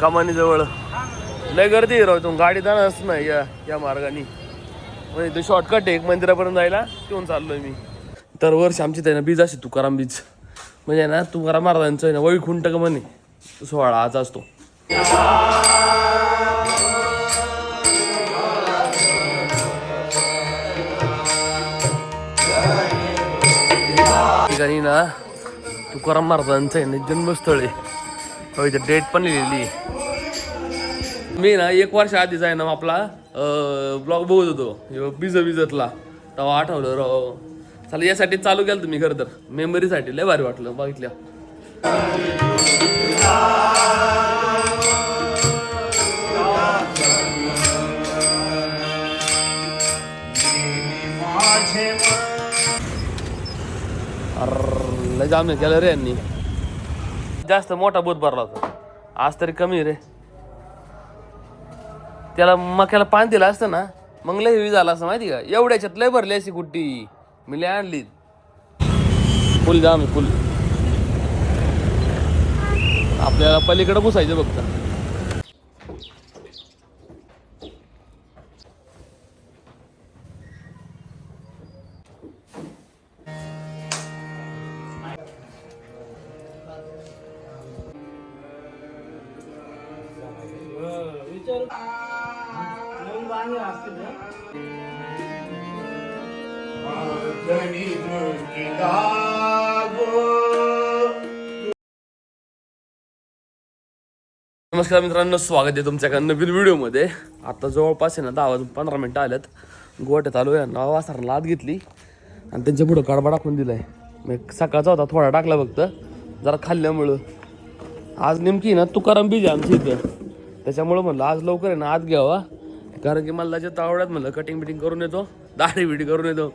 कमानी जवळ लय गर्दी आहे राव तू गाडी जाणारच नाही या या मार्गाने. म्हणजे तो शॉर्टकट आहे एक मंदिरापर्यंत जायला तिथून चाललोय मी. तर वर्ष आमची त्यानं बीज असे तुकाराम बीज. म्हणजे ना तुकाराम महाराजांचं आहे ना वैकुंठ का म्हणे सोहळा आज असतो. ठिकाणी ना तुकाराम महाराजांचं आहे ना जन्मस्थळ आहे. हो, इथे डेट पण लिहिलेली मी ना एक वर्ष आधीच आहे ना आपला ब्लॉग बघत होतो. बिज बिजतला तेव्हा आठवलं राव. चला यासाठी चालू केलं तुम्ही खरं तर. मेमरीसाठी लय भारी वाटलं बघितल्या. अरे लय जाम केलं रे यांनी. जास्त मोठा बोध भरला होता. आज तरी कमी रे. त्याला मक्याला पाणी दिलं असतं ना मग लय हेवी झाला असं माहिती का? एवढ्याच्यात लय भरली अशी कुट्टी मी लय आणली. फुल जा आहे फुल. आपल्याला पलीकडे पुसायचं फक्त. नमस्कार मित्रांनो स्वागत आहे तुमच्या नवीन व्हिडिओमध्ये. आता जवळपास आहे ना दहा वाजून पंधरा मिनटं आल्यात. गोट्यात आलो आहे नवा वासराला लाद घेतली आणि त्यांच्या पुढं कडबा टाकून दिलाय. मग सकाळचा होता थोडा टाकला फक्त. जरा खाल्ल्यामुळं. आज नेमकी ना तुकाराम बीज आहे आमच्या इथं. त्याच्यामुळं म्हणलं आज लवकर आहे ना आज घ्यावा. कारण की मला त्याच्या तावड्यात म्हणलं कटिंग बिटिंग करून येतो दाढी बिडी करून येतो.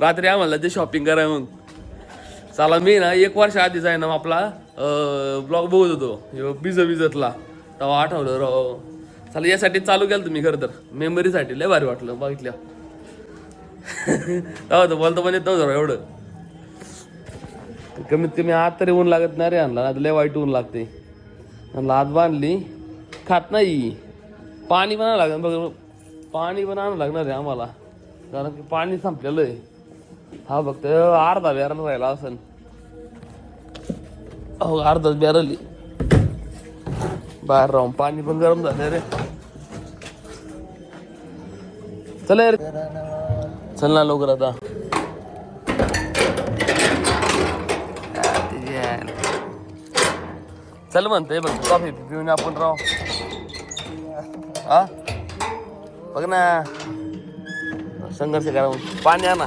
रात्री आम्हाला ते शॉपिंग कराय मग. चला मी ना एक वर्ष आधीच आहे ना आपला ब्लॉग बघत होतो. बिज बिजतला तेव्हा आठवलं राव. चला यासाठी चालू केलं तुम्ही खरं तर. मेमरीसाठी लय भारी वाटलं बघितल्या तेव्हा तर बोलतो पण येत नव्हतं एवढं. कमीत कमी आत तरी ऊन लागत नाही रे आणला आता लय वाईट ऊन लागते आणला आत बांधली खात नाही. पाणी पण आणावं लागणार बघ पाणी पण आणावं लागणार आहे आम्हाला. कारण की पाणी संपलेलं आहे. हा फक्त अर्धा बॅरल राहिला असं हो अर्धाच बॅरल आहे. बाहेर राहून पाणी पण गरम झालं रे. चल रे. चल ना लवकर आता. चल म्हणतोय बघ कॉफी पिऊन आपण राव हा? बघ ना. संघर्ष करा पाणी आणा.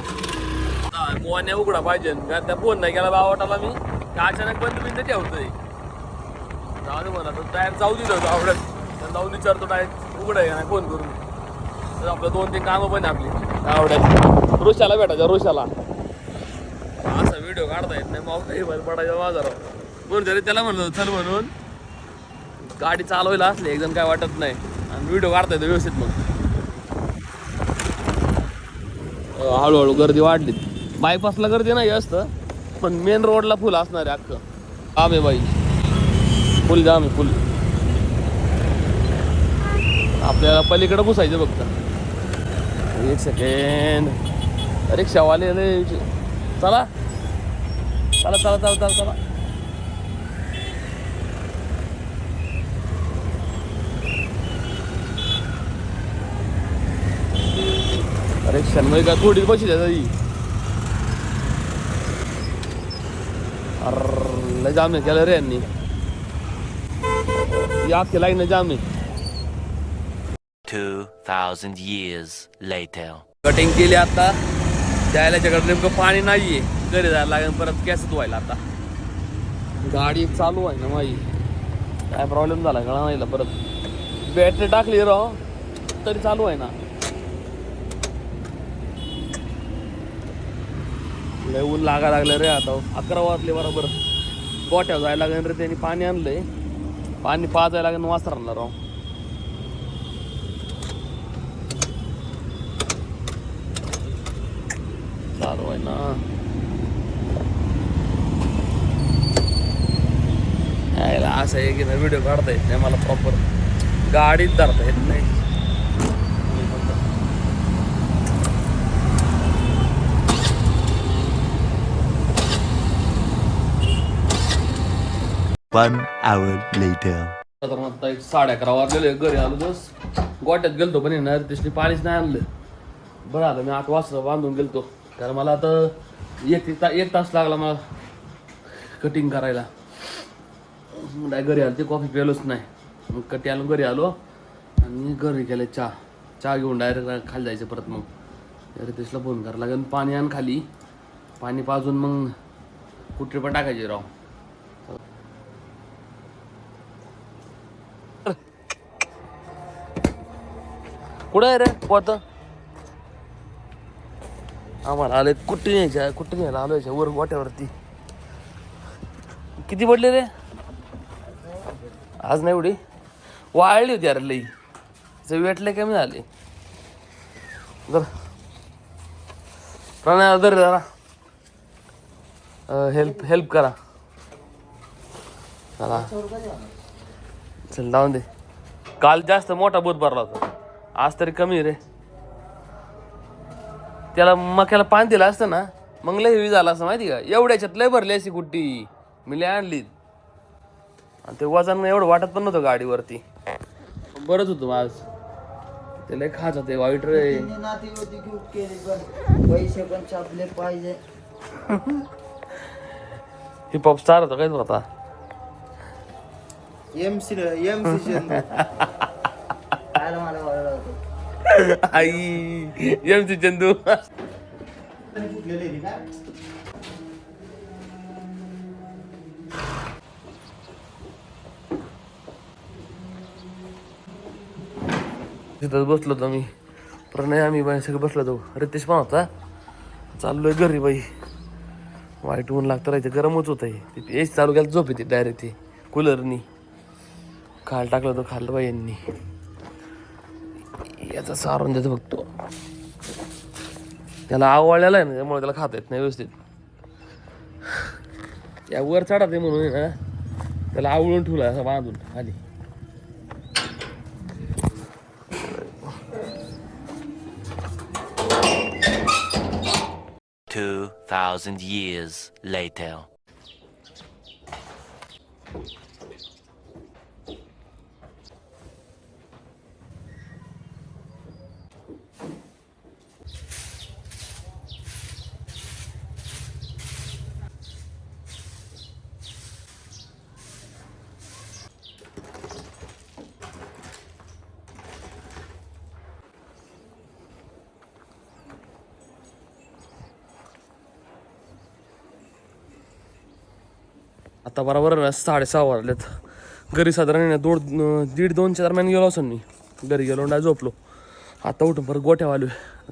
मोहण्या उघडा पाहिजे. का त्या फोन नाही केला बावटाला मी. का अचानक बंद बिंद ठेवतोय? जाऊ मला. तर टायर जाऊ दिलं होतं आवडत. जाऊन विचारतो टायर उघड आहे ना नाही? फोन करून. तर आपलं दोन तीन कामं पण आहे आपली. आवडत. ऋषाला भेटायचं ऋषाला. असा व्हिडिओ काढता येत नाही. माऊ काही बरं पडायचा बाजारावर म्हणून तरी त्याला म्हणलं चल म्हणून. गाडी चालवायला असली एकदम काय वाटत नाही. आणि व्हिडिओ काढता येतो व्यवस्थित मग. हळूहळू गर्दी वाढली. बायपासला गर्दी नाही असतं पण मेन रोडला फुल असणार आहे अख्खं. जाम बाई फुल जाम आहे फुल. आपल्याला पलीकडं पुसायचं फक्त. एक सेकंड रिक्षावाले लय चला. चला चला चला चला चला. शनमय का थोडी बशी द्या अरे लय जाम केलं रे यांनी. या अख्खी लाईन जाम आहे 2,000 years later. कटिंग केली आता द्यायला त्याच्याकडे नेमकं पाणी नाहीये. घरी जायला लागेल परत कॅस धुवायला आता. गाडी चालू आहे ना माई. काय प्रॉब्लेम झाला कळा नाही परत. बॅटरी टाकली राव तरी चालू आहे ना. लय ऊन लागा लागलं रे आता. अकरा वाजले बरोबर. गोठ्यावर जायला लागेल रे त्यांनी पाणी आणलंय. पाणी पाजायला लागेल वासरांना राव. चालू आहे ना. असं आहे की ना व्हिडिओ काढता येत नाही मला प्रॉपर गाडीत धरता येत नाही. One hour later. आता एक साडे अकरा वाजलेले घरी आलो बस. गोट्यात गेलतो पण येणार त्याची पाणीच नाही आणलं. बरं आता मी आठ वाजता बांधून गेलतो. कारण मला आता एक ता- एक तास लागला मला कटिंग करायला. नाही घरी आलो ते कॉफी प्यालोच नाही. मग कटी आलो घरी आलो. आणि घरी गेले चहा. चहा घेऊन डायरेक्ट खाली जायचं परत मग. रितेशला फोन करायला लागेल पाणी आण खाली. पाणी पाजून मग कुठे पण टाकायचे राव. कुठं आहे रे पोत? आम्हाला आले कुठे न्यायच्या कुठे न्यायला आलो याच्या वर गोट्यावरती? किती पडले रे? आज नाही एवढी? वाळली होती अरे लई. वेटले कमी झाले. जर. प्रणय दर जरा. हेल्प हेल्प करा. चला. चल लावून दे. काल जास्त मोठा बोध भरला होता. आज तरी कमी रे. त्याला मक्याला पाणी दिलं असतं ना मग लय हेवी झाला असं माहिती का? एवढ्याच्यात लय भरली अशी कुट्टी मी लय आणली. आणि ते वजन एवढं वाटत पण नव्हतं गाडीवरती. बरंच होतं आज. ते लय खायचं ते वाईट रे. तिने नाती होती खूप केली पण पैसे पण छापले पाहिजे हिप हॉप स्टार होता काय तो आता? एम सी एम सी होतं आई एम सी चंदू. तिथंच बसलो होतो मी प्रणय आम्ही बाई सगळं बसलो होतो. रितेश पण होता. चाललोय घरी बाई. वाईट ऊन लागतं राहायचं गरमच होत आहे एस चालू केलं झोप येते डायरेक्ट ते. कूलरनी. खाल टाकलं होतं खाल्लं बाई यांनी. याचा सारून देतो बघतो. त्याला आवडलेला आहे ना त्यामुळे त्याला खाता येत नाही व्यवस्थित. या वर चढा ते म्हणून आहे ना त्याला आवळून ठेवला असं बांधून खाली. Two thousand years later. आता बरोबर साडेसहा वाजलेत. घरी साधारण आहे ना दोन दीड दोनच्या दरम्यान गेलो असं मी. घरी गेलो नाही झोपलो. आता उठून परत गोठ्या आलो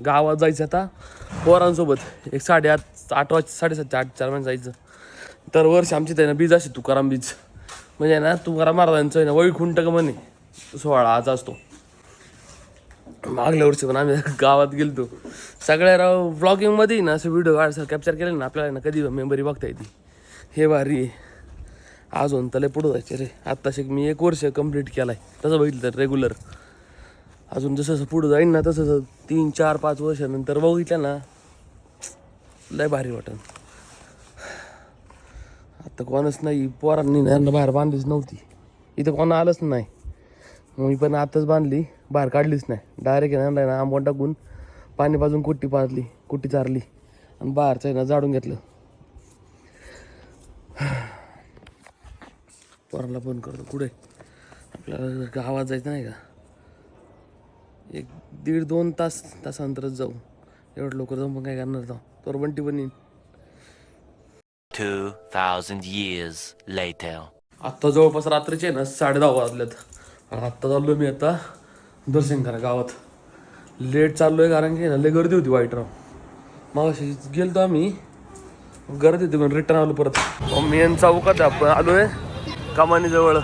गावात जायचं आता पोरांसोबत. एक साडेआठ आठ वाज साडेसातच्या आठ चार जायचं. तर वर्ष आमची आहे ना बीज असे तुकाराम बीज. म्हणजे आहे ना तुकाराम महाराजांचं आहे ना वळी खुंट का म्हणे. सोहळा आज असतो. मागल्या वर्षी पण आम्ही गावात गेलतो. सगळ्या राव व्लॉगिंगमध्ये ना असं व्हिडिओ काढ कॅप्चर केले ना आपल्याला ना कधी मेमरी बघता येते. हे भारी आहे. अजून त्याला पुढं जायचे रे. आत्ता शिक मी एक वर्ष कंप्लीट केलाय. तसं बघितलं तर रेग्युलर अजून जसं जसं पुढं जाईन ना तसं जसं तीन चार पाच वर्षानंतर बघितलं ना लय भारी वाटन. आता कोणच नाही पोरांनी ना यांना बाहेर बांधलीच नव्हती. इथं कोण आलंच नाही. मग मी पण आताच बांधली बाहेर काढलीच नाही. डायरेक्ट आहे ना आंबवून टाकून पाणी पाजून कुट्टी पाजली कुट्टी चारली. आणि बाहेरचं आहे ना जाडून घेतलं. पोराला फोन करतो. कुठे? आपल्याला गावात जायचं नाही का? एक दीड दोन तास तासानंतरच जाऊ. एवढं लवकर जाऊन पण काय करणार जाऊ तर बंटी पण येईन. Two thousand years later. आत्ता जवळपास रात्रीचे ना साडे दहा वाजलेत. आणि आत्ता चाललो मी आता दर्शन करा गावात. लेट चाललोय कारण की ना लय गर्दी होती वाईट राव. मग अशी गेलतो आम्ही. गर्दी होती पण रिटर्न आलो परत. मेन चौकात आपण आलोय. कमानीजवळ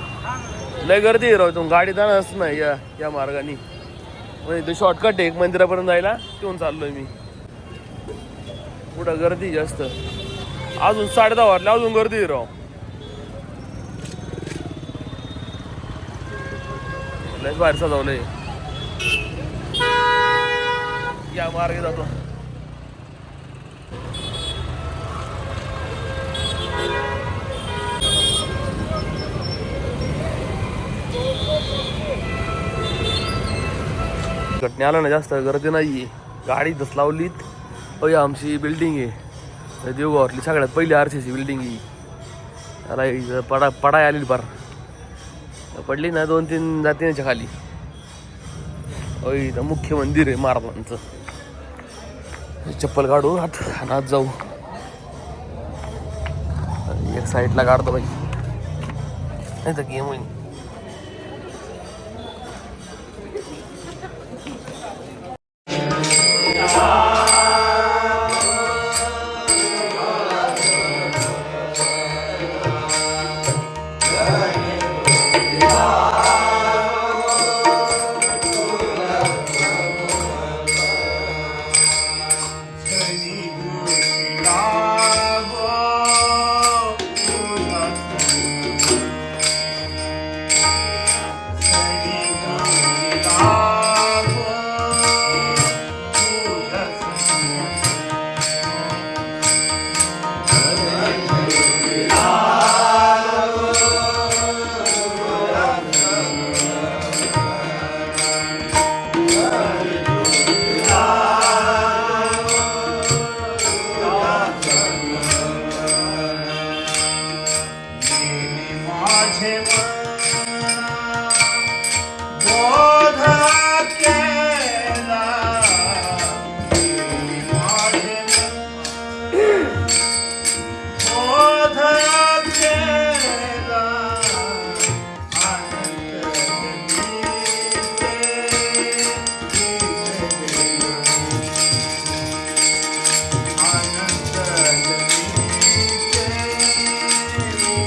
लय गर्दी राव तुम गाडी जाणारच नाही या या मार्गाने. म्हणजे ते शॉर्टकट आहे. एक मंदिरापर्यंत जायला तिथून चाललोय मी. कुठं गर्दी जास्त. अजून साडे दहा वाटले अजून गर्दी राव. लय बाहेर सजावलंय. या मार्गे जातो. घटने आलं ना जास्त गर्दी नाही गाडी दस लावलीत. अय आमची बिल्डिंग आहे. देवगावातली सगळ्यात पहिली आर सी सी बिल्डिंग ही. त्याला इथं पडा पडाय आलेली पार पडली ना दोन तीन जातीच्या खाली. अय तर मुख्य मंदिर आहे महाराजांचं चप्पल काढू आत हात आत जाऊ. एक साईडला काढतो बाई. नाही तर गेम होईल.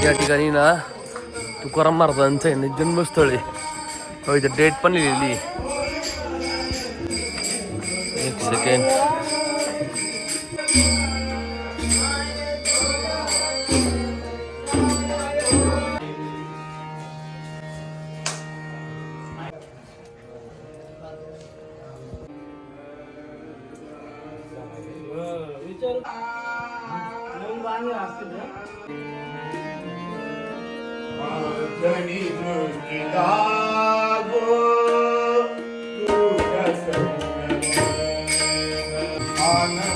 या ठिकाणी ना तुकाराम महाराजांचं आहे ना जन्मस्थळ आहे. हो, इथं डेट पण लिहिलेली सेकेंड एक सेकंड on